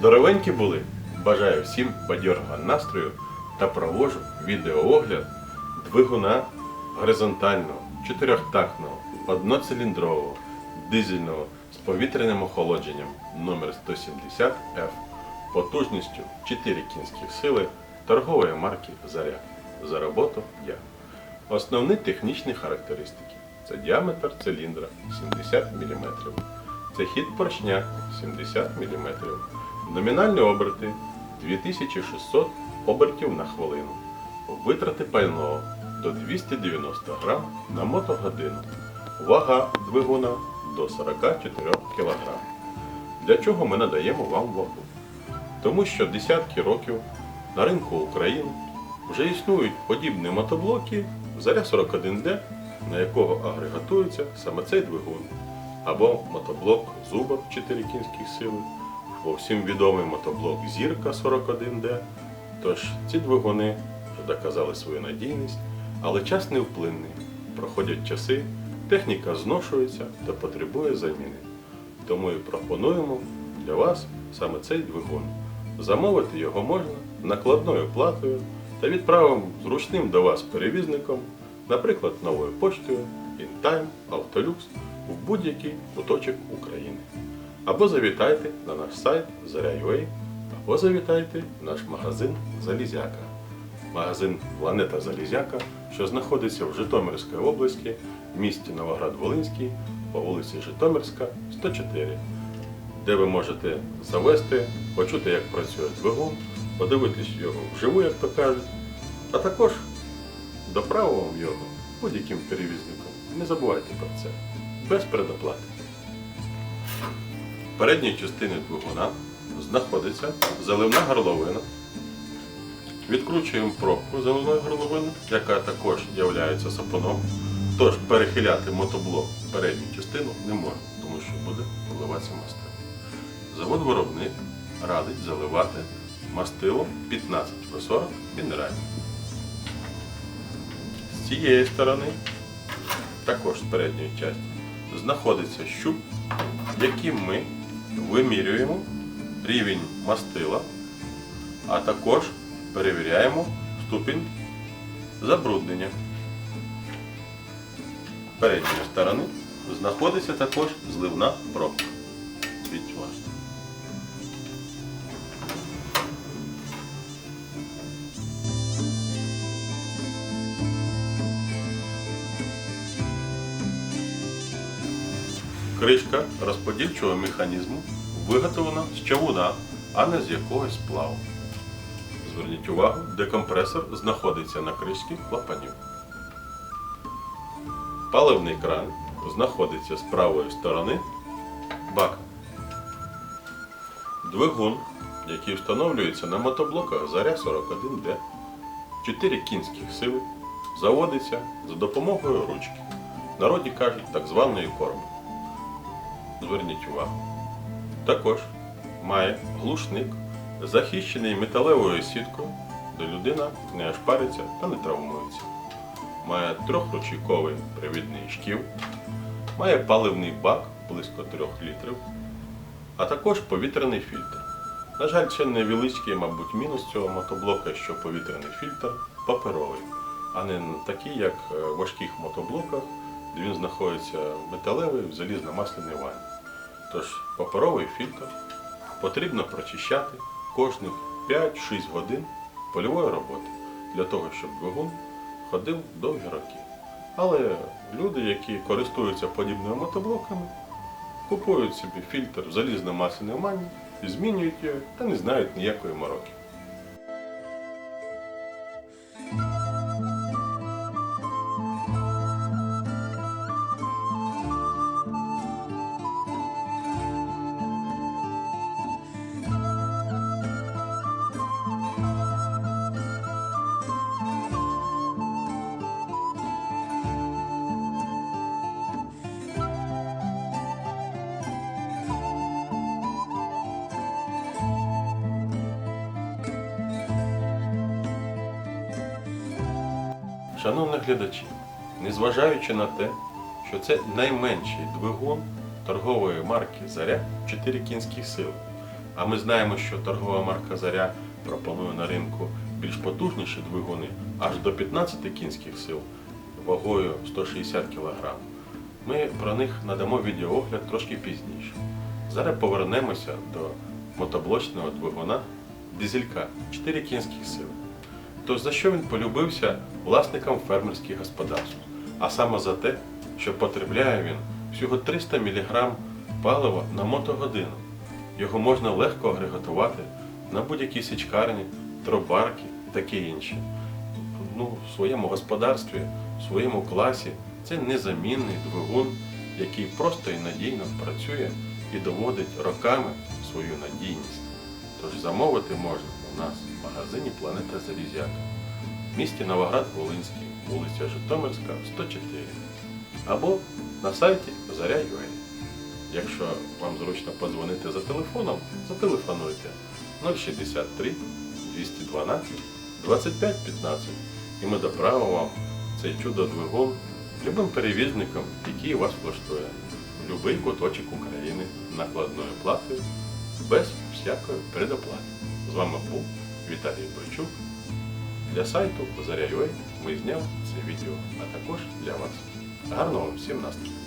Здоровенькі були! Бажаю всім бадьорого настрою та провожу відеоогляд двигуна горизонтального, чотирьохтактного, одноциліндрового, дизельного з повітряним охолодженням номер 170F потужністю 4 кінських сили торгової марки Заря. За роботу я. Основні технічні характеристики. Це діаметр циліндра 70 мм. Це хід поршня 70 мм. Номінальні оберти 2600 обертів на хвилину. Витрати пального до 290 грам на мотогодину. Вага двигуна до 44 кг. Для чого ми надаємо вам вагу? Тому що десятки років на ринку України вже існують подібні мотоблоки Заря 41D, на якого агрегатується саме цей двигун, або мотоблок Зубр 4 кінських сили, або всім відомий мотоблок Зірка 41D. Тож ці двигуни вже доказали свою надійність, але час невплинний. Проходять часи, техніка зношується та потребує заміни. Тому і пропонуємо для вас саме цей двигун. Замовити його можна накладною платою та відправимо зручним до вас перевізником, наприклад, новою поштою, InTime, Autolux в будь-який куточок України. Або завітайте на наш сайт Заря.ua, або завітайте в наш магазин Залізяка. Магазин Планета Залізяка, що знаходиться в Житомирській області, в місті Новоград-Волинський, по вулиці Житомирська, 104 де ви можете завести, почути, як працює двигун, подивитись його вживу, як то кажуть, а також доправимо його будь-яким перевізником. Не забувайте про це. Без предоплати. Передній частині двигуна знаходиться заливна горловина. Відкручуємо пробку заливної горловини, яка також є сапоном. Тож перехиляти мотоблок в передню частину не можна, тому що буде вливатися мастило. Завод-виробник радить заливати мастилом 15 в 40 мінеральне. З цієї сторони, також з передньої частини, знаходиться щуп, яким ми вимірюємо рівень мастила, а також перевіряємо ступінь забруднення. Передньої сторони знаходиться також зливна пробка. Кришка розподільчого механізму виготовлена з чавуна, а не з якогось сплаву. Зверніть увагу, декомпресор знаходиться на кришці клапанів. Паливний кран знаходиться з правої сторони бака. Двигун, який встановлюється на мотоблоках Заря 41D, 4 кінських сили, заводиться за допомогою ручки. Народі кажуть так званої корми. Зверніть увагу. Також має глушник, захищений металевою сіткою, де людина не ошпариться та не травмується. Має трьохручейковий привідний шків, має паливний бак близько 3 літрів, а також повітряний фільтр. На жаль, це невеличкий, мабуть, мінус цього мотоблока, що повітряний фільтр паперовий, а не такий, як е, в важких мотоблоках, де він знаходиться металевий в залізно-масляній ванні. Тож паперовий фільтр потрібно прочищати кожних 5-6 годин польової роботи для того, щоб двигун ходив довгі роки. Але люди, які користуються подібними мотоблоками, купують собі фільтр в залізно-масляній ванні, змінюють його та не знають ніякої мороки. Шановні глядачі, незважаючи на те, що це найменший двигун торгової марки Заря 4 кінських сили, А ми знаємо, що торгова марка Заря пропонує на ринку більш потужніші двигуни аж до 15 кінських сил вагою 160 кг. Ми про них надамо відеоогляд трошки пізніше. Зараз повернемося до мотоблочного двигуна дизелька 4 кінських сили. Тож за що він полюбився власникам фермерських господарств? А саме за те, що потребляє він всього 300 мг палива на мотогодину. Його можна легко агрегатувати на будь-якій січкарні, тробарки і таке інше. Ну, в своєму господарстві, в своєму класі це незамінний двигун, який просто і надійно працює і доводить роками свою надійність. Тож замовити можна у нас в магазині Планета Залізяка в місті Новоград-Волинський, вулиця Житомирська, 104. Або на сайті Заря.ua. Якщо вам зручно подзвонити за телефоном, зателефонуйте 063 212 25 15 і ми доправимо вам цей чудо-двигун любим перевізником, який вас влаштує в будь-який куточок України накладною платою без всякої предоплати. З вами був Віталій Бойчук. Для сайту Заря.ua ми зняв це відео, а також для вас. Гарного всім настрою!